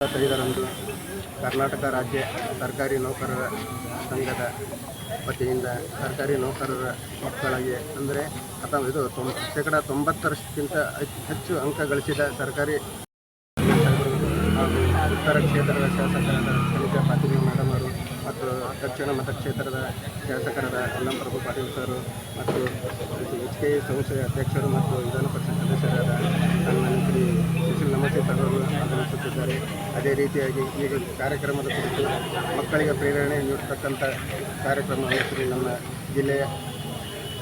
ಇಪ್ಪತ್ತೈದರಂದು ಕರ್ನಾಟಕ ರಾಜ್ಯ ಸರ್ಕಾರಿ ನೌಕರರ ಸಂಘದ ವತಿಯಿಂದ ಸರ್ಕಾರಿ ನೌಕರರ ಮಕ್ಕಳಿಗೆ ಅಂದರೆ ಅಥವಾ ಇದು ತೊಂಬ ಶೇಕಡ ತೊಂಬತ್ತರಷ್ಟಕ್ಕಿಂತ ಹೆಚ್ಚು- ಅಂಕ ಗಳಿಸಿದ ಸರ್ಕಾರಿ ಹಾಗೂ ಉತ್ತರ ಕ್ಷೇತ್ರದ ಶಾಸಕರಾದ ಖನಿಜಾ ಪಾಟೀಲ್ ಮೇಡಮ್ ಅವರು ಮತ್ತು ದಕ್ಷಿಣ ಮತಕ್ಷೇತ್ರದ ಶಾಸಕರಾದ ಅಲ್ಲಂ ಪ್ರಭು ಪಾಟೀಲ್ ಸರ್ ಮತ್ತು ಎಚ್ ಕೆ ಸಂಸ್ಥೆಯ ಅಧ್ಯಕ್ಷರು ಮತ್ತು ವಿಧಾನ ಪರಿಷತ್ ಸದಸ್ಯರಾದ ಶ್ರೀ ಸುಶೀಲ್ ನಮಸ್ತೆ ಅವರು ಆಗಮಿಸುತ್ತಿದ್ದಾರೆ ಅದೇ ರೀತಿಯಾಗಿ ಈಗ ಕಾರ್ಯಕ್ರಮದ ಕುರಿತು ಮಕ್ಕಳಿಗೆ ಪ್ರೇರಣೆ ನೀಡತಕ್ಕಂಥ ಕಾರ್ಯಕ್ರಮವನ್ನು ಶ್ರೀ ನಮ್ಮ ಜಿಲ್ಲೆಯ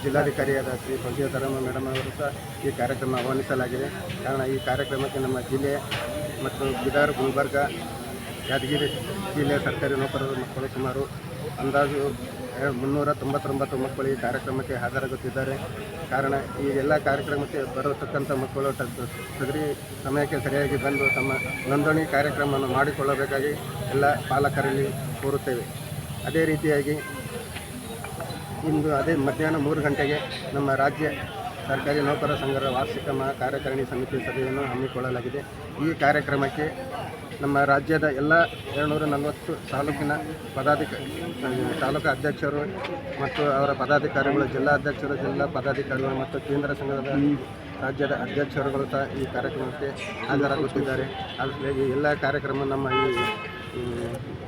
ಜಿಲ್ಲಾಧಿಕಾರಿಯಾದ ಶ್ರೀ ಪಂಚಾಯತರಮ್ಮ ಮೇಡಮ್ ಅವರು ಸಹ ಈ ಕಾರ್ಯಕ್ರಮ ಆಹ್ವಾನಿಸಲಾಗಿದೆ. ಕಾರಣ ಈ ಕಾರ್ಯಕ್ರಮಕ್ಕೆ ನಮ್ಮ ಜಿಲ್ಲೆ ಮತ್ತು ಬಿದಾರ್ ಗುಲ್ಬರ್ಗ ಯಾದಗಿರಿ ಜಿಲ್ಲೆಯ ಸರ್ಕಾರಿ ನೌಕರರ ಮಕ್ಕಳು ಸುಮಾರು ಅಂದಾಜು ಮುನ್ನೂರ ತೊಂಬತ್ತೊಂಬತ್ತು ಮಕ್ಕಳು ಈ ಕಾರ್ಯಕ್ರಮಕ್ಕೆ ಹಾಜರಾಗುತ್ತಿದ್ದಾರೆ. ಕಾರಣ, ಈ ಎಲ್ಲ ಕಾರ್ಯಕ್ರಮಕ್ಕೆ ಬರತಕ್ಕಂಥ ಮಕ್ಕಳು ಸದರಿ ಸಮಯಕ್ಕೆ ಸರಿಯಾಗಿ ಬಂದು ತಮ್ಮ ನೋಂದಣಿ ಕಾರ್ಯಕ್ರಮವನ್ನು ಮಾಡಿಕೊಳ್ಳಬೇಕಾಗಿ ಎಲ್ಲ ಪಾಲಕರಲ್ಲಿ ಕೋರುತ್ತೇವೆ. ಅದೇ ರೀತಿಯಾಗಿ ಇಂದು ಅದೇ ಮಧ್ಯಾಹ್ನ ಮೂರು ಗಂಟೆಗೆ ನಮ್ಮ ರಾಜ್ಯ ಸರ್ಕಾರಿ ನೌಕರ ಸಂಘದ ವಾರ್ಷಿಕ ಮಹಾ ಕಾರ್ಯಕಾರಿಣಿ ಸಮಿತಿ ಸಭೆಯನ್ನು ಹಮ್ಮಿಕೊಳ್ಳಲಾಗಿದೆ. ಈ ಕಾರ್ಯಕ್ರಮಕ್ಕೆ ನಮ್ಮ ರಾಜ್ಯದ ಎಲ್ಲ ಏಳ್ನೂರ ನಲವತ್ತು ತಾಲೂಕಿನ ಪದಾಧಿಕ, ತಾಲೂಕು ಅಧ್ಯಕ್ಷರು ಮತ್ತು ಅವರ ಪದಾಧಿಕಾರಿಗಳು, ಜಿಲ್ಲಾ ಅಧ್ಯಕ್ಷರು, ಜಿಲ್ಲಾ ಪದಾಧಿಕಾರಿಗಳು ಮತ್ತು ಕೇಂದ್ರ ಸಂಘದ ರಾಜ್ಯದ ಅಧ್ಯಕ್ಷರುಗಳು ಸಹ ಈ ಕಾರ್ಯಕ್ರಮಕ್ಕೆ ಹಾಜರಾಗುತ್ತಿದ್ದಾರೆ. ಹಾಗಾಗಿ ಎಲ್ಲ ಕಾರ್ಯಕ್ರಮ ನಮ್ಮ ಈ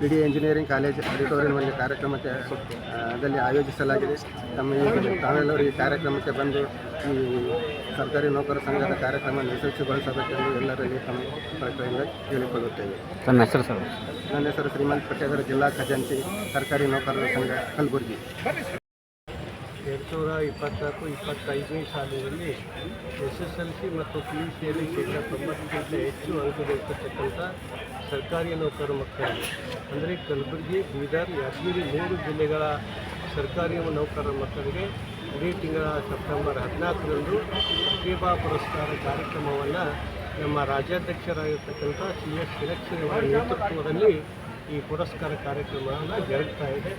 ಪಿ ಡಿ ಇಂಜಿನಿಯರಿಂಗ್ ಕಾಲೇಜ್ ಆಡಿಟೋರಿಯಂನಲ್ಲಿ ಕಾರ್ಯಕ್ರಮಕ್ಕೆ ಅದರಲ್ಲಿ ದಲ್ಲಿ ಆಯೋಜಿಸಲಾಗಿದೆ. ತಮ್ಮ ಈ ತಾವೆಲ್ಲರೂ ಈ ಕಾರ್ಯಕ್ರಮಕ್ಕೆ ಬಂದು ಈ ಸರ್ಕಾರಿ ನೌಕರ ಸಂಘದ ಕಾರ್ಯಕ್ರಮ ಯಶಸ್ವಿಗೊಳಿಸಬೇಕೆಂದು ಎಲ್ಲರಲ್ಲಿ ತಮ್ಮ ಪ್ರಯತ್ನದಿಂದ ಕೇಳಿಕೊಳ್ಳುತ್ತೇವೆ ನನ್ನ ಹೆಸರು ಸರ್? ನನ್ನ ಹೆಸರು ಶ್ರೀಮಂತ್ ಪಟ್ಟೇಗರ ಜಿಲ್ಲಾ ಖಜಾಂಚಿ ಸರ್ಕಾರಿ ನೌಕರರ ಸಂಘ ಕಲಬುರಗಿ. ಎರಡು ಸಾವಿರ ಇಪ್ಪತ್ನಾಲ್ಕು ಇಪ್ಪತ್ತೈದನೇ ಸಾಲಿನಲ್ಲಿ ಎಸ್ ಎಸ್ ಎಲ್ ಸಿ ಮತ್ತು ಪಿ ಯು ಸಿಯಲ್ಲಿ ಶೇಕಡ ತೊಂಬತ್ತಕ್ಕಿಂತ ಹೆಚ್ಚು ಅಂಕ ಗಳಿಸತಕ್ಕಂಥ ಸರ್ಕಾರಿ ನೌಕರ ಮಕ್ಕಳಿಗೆ ಅಂದರೆ ಕಲಬುರಗಿ, ಬೀದರ್, ಯಾದಗಿರಿ ಮೂರು ಜಿಲ್ಲೆಗಳ ಸರ್ಕಾರಿ ನೌಕರರ ಮಕ್ಕಳಿಗೆ ಇಡೀ ತಿಂಗಳ ಸೆಪ್ಟೆಂಬರ್ ಹದಿನಾಲ್ಕರಂದು ಪ್ರತಿಭಾ ಪುರಸ್ಕಾರ ಕಾರ್ಯಕ್ರಮವನ್ನು ನಮ್ಮ ರಾಜ್ಯಾಧ್ಯಕ್ಷರಾಗಿರ್ತಕ್ಕಂಥ ಸಿ ಎಸ್ ಶಿರಕ್ಷರಿ ಅವರ ನೇತೃತ್ವದಲ್ಲಿ ಈ ಪುರಸ್ಕಾರ ಕಾರ್ಯಕ್ರಮವನ್ನು ಜರುಗ್ತಾ ಇದೆ.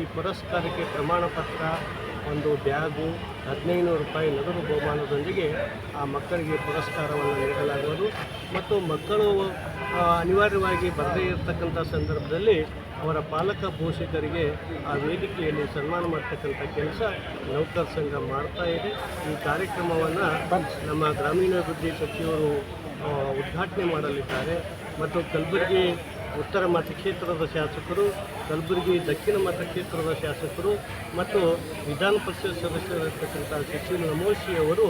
ಈ ಪುರಸ್ಕಾರಕ್ಕೆ ಪ್ರಮಾಣ ಪತ್ರ ಒಂದು ಬ್ಯಾಗು ಹದಿನೈದು ರೂಪಾಯಿ ನಗದು ಬಹುಮಾನದೊಂದಿಗೆ ಆ ಮಕ್ಕಳಿಗೆ ಪುರಸ್ಕಾರವನ್ನು ನೀಡಲಾಗುವುದು. ಮತ್ತು ಮಕ್ಕಳು ಅನಿವಾರ್ಯವಾಗಿ ಬರದೇ ಇರತಕ್ಕಂಥ ಸಂದರ್ಭದಲ್ಲಿ ಅವರ ಪಾಲಕ ಪೋಷಕರಿಗೆ ಆ ವೇದಿಕೆಯಲ್ಲಿ ಸನ್ಮಾನ ಮಾಡ್ತಕ್ಕಂಥ ಕೆಲಸ ನೌಕರ ಸಂಘ ಮಾಡ್ತಾ ಇದೆ. ಈ ಕಾರ್ಯಕ್ರಮವನ್ನು ನಮ್ಮ ಗ್ರಾಮೀಣಾಭಿವೃದ್ಧಿ ಸಚಿವರು ಉದ್ಘಾಟನೆ ಮಾಡಲಿದ್ದಾರೆ. ಮತ್ತು ಕಲಬುರಗಿ ಉತ್ತರ ಮತಕ್ಷೇತ್ರದ ಶಾಸಕರು, ಕಲಬುರಗಿ ದಕ್ಷಿಣ ಮತಕ್ಷೇತ್ರದ ಶಾಸಕರು ಮತ್ತು ವಿಧಾನ ಪರಿಷತ್ ಸದಸ್ಯರಾಗಿರ್ತಕ್ಕಂಥ ಸಚಿವ ನಮೋಶಿ ಅವರು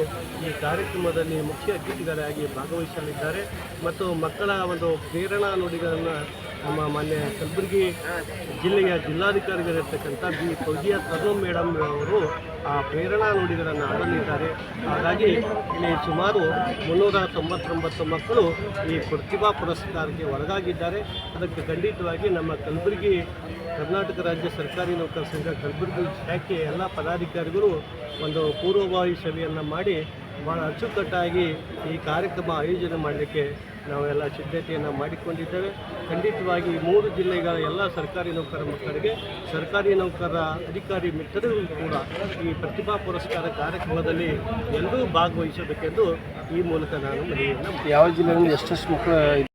ಈ ಕಾರ್ಯಕ್ರಮದಲ್ಲಿ ಮುಖ್ಯ ಅತಿಥಿಗಳಾಗಿ ಭಾಗವಹಿಸಲಿದ್ದಾರೆ. ಮತ್ತು ಮಕ್ಕಳ ಒಂದು ಪ್ರೇರಣಾ ನುಡಿಗಳನ್ನು ನಮ್ಮ ಮಾನ್ಯ ಕಲಬುರಗಿ ಜಿಲ್ಲೆಯ ಜಿಲ್ಲಾಧಿಕಾರಿಗಳಿರ್ತಕ್ಕಂಥ ಬಿ. ಫೌಜಿಯಾ ತರ್ನಮ್ ಮೇಡಮ್ ಅವರು ಆ ಪ್ರೇರಣಾ ನುಡಿಗಳನ್ನು ಆಡಲಿದ್ದಾರೆ ಹಾಗಾಗಿ ಇಲ್ಲಿ ಸುಮಾರು ಮುನ್ನೂರ ತೊಂಬತ್ತೊಂಬತ್ತು ಮಕ್ಕಳು ಈ ಪ್ರತಿಭಾ ಪುರಸ್ಕಾರಕ್ಕೆ ಒಳಗಾಗಿದ್ದಾರೆ. ಅದಕ್ಕೆ ಖಂಡಿತವಾಗಿ ನಮ್ಮ ಕಲಬುರಗಿ ಕರ್ನಾಟಕ ರಾಜ್ಯ ಸರ್ಕಾರಿ ನೌಕರ ಸಂಘ ಕಲಬುರಗಿ ಶಾಖೆಯ ಎಲ್ಲ ಪದಾಧಿಕಾರಿಗಳು ಒಂದು ಪೂರ್ವಭಾವಿ ಸಭೆಯನ್ನು ಮಾಡಿ ಭಾಳ ಅಚ್ಚುಕಟ್ಟಾಗಿ ಈ ಕಾರ್ಯಕ್ರಮ ಆಯೋಜನೆ ಮಾಡಲಿಕ್ಕೆ ನಾವೆಲ್ಲ ಸಿದ್ಧತೆಯನ್ನು ಮಾಡಿಕೊಂಡಿದ್ದೇವೆ. ಖಂಡಿತವಾಗಿ ಮೂರು ಜಿಲ್ಲೆಗಳ ಎಲ್ಲ ಸರ್ಕಾರಿ ನೌಕರ ಮಕ್ಕಳಿಗೆ ಸರ್ಕಾರಿ ನೌಕರ ಅಧಿಕಾರಿ ಮಿತ್ರರು ಕೂಡ ಈ ಪ್ರತಿಭಾ ಪುರಸ್ಕಾರ ಕಾರ್ಯಕ್ರಮದಲ್ಲಿ ಎಲ್ಲರೂ ಭಾಗವಹಿಸಬೇಕೆಂದು ಈ ಮೂಲಕ ನಾನು ಮನವಿಯನ್ನು ಯಾವ ಜಿಲ್ಲೆಯಲ್ಲಿ ಎಷ್ಟೆಷ್ಟು ಮಕ್ಕಳು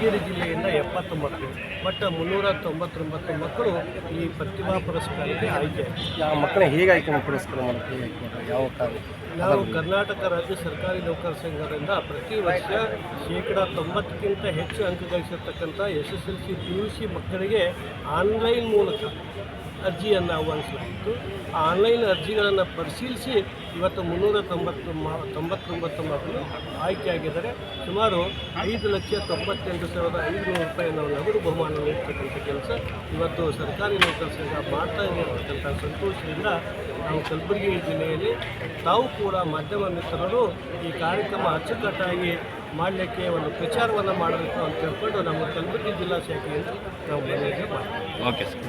ಯಾದಗಿರಿ ಜಿಲ್ಲೆಯಿಂದ ಎಪ್ಪತ್ತು ಮಕ್ಕಳು ಬಟ್ ಮುನ್ನೂರ ತೊಂಬತ್ತೊಂಬತ್ತು ಮಕ್ಕಳು ಈ ಪ್ರತಿಭಾ ಪುರಸ್ಕಾರಕ್ಕೆ ಆಯ್ಕೆ ಯಾವ ಮಕ್ಕಳ ಹೇಗೆ ಆಯ್ಕೆ ಪುರಸ್ಕಾರ ಮಾಡ್ತೀವಿ? ಯಾವ ಕಾರಣ ನಾವು ಕರ್ನಾಟಕ ರಾಜ್ಯ ಸರ್ಕಾರಿ ನೌಕರ ಸಂಘದಿಂದ ಪ್ರತಿ ವರ್ಷ ಶೇಕಡ ತೊಂಬತ್ತಕ್ಕಿಂತ ಹೆಚ್ಚು ಅಂಕ ಗಳಿಸಿರ್ತಕ್ಕಂಥ S S L C P U C ಮಕ್ಕಳಿಗೆ ಆನ್ಲೈನ್ ಮೂಲಕ ಅರ್ಜಿಯನ್ನು ಆಹ್ವಾನಿಸಲಾಗಿತ್ತು. ಆ ಆನ್ಲೈನ್ ಅರ್ಜಿಗಳನ್ನು ಪರಿಶೀಲಿಸಿ ಇವತ್ತು ಮುನ್ನೂರ ತೊಂಬತ್ತು ಮ, ತೊಂಬತ್ತೊಂಬತ್ತು ಮಕ್ಕಳು ಆಯ್ಕೆಯಾಗಿದ್ದಾರೆ. ಸುಮಾರು ಐದು ಲಕ್ಷ ತೊಂಬತ್ತೆಂಟು ಸಾವಿರದ ಐದುನೂರು ರೂಪಾಯಿಯನ್ನು ನಗದು ಬಹುಮಾನ ನೀಡ್ತಕ್ಕಂಥ ಕೆಲಸ ಇವತ್ತು ಸರ್ಕಾರಿ ನೌಕರ ಸಂಘ ಮಾಡ್ತಾ ಇರತಕ್ಕಂಥ ಸಂತೋಷದಿಂದ ನಾವು ಕಲಬುರಗಿ ಜಿಲ್ಲೆಯಲ್ಲಿ ತಾವು ಕೂಡ ಮಾಧ್ಯಮ ಮಿತ್ರರು ಈ ಕಾರ್ಯಕ್ರಮ ಅಚ್ಚುಕಟ್ಟಾಗಿ ಮಾಡಲಿಕ್ಕೆ ಒಂದು ಪ್ರಚಾರವನ್ನು ಮಾಡಬೇಕು ಅಂತ ಹೇಳ್ಕೊಂಡು ನಮ್ಮ ಕಲಬುರಗಿ ಜಿಲ್ಲಾ ಶಾಖೆಯಿಂದ ನಾವು ಓಕೆ ಸರ್.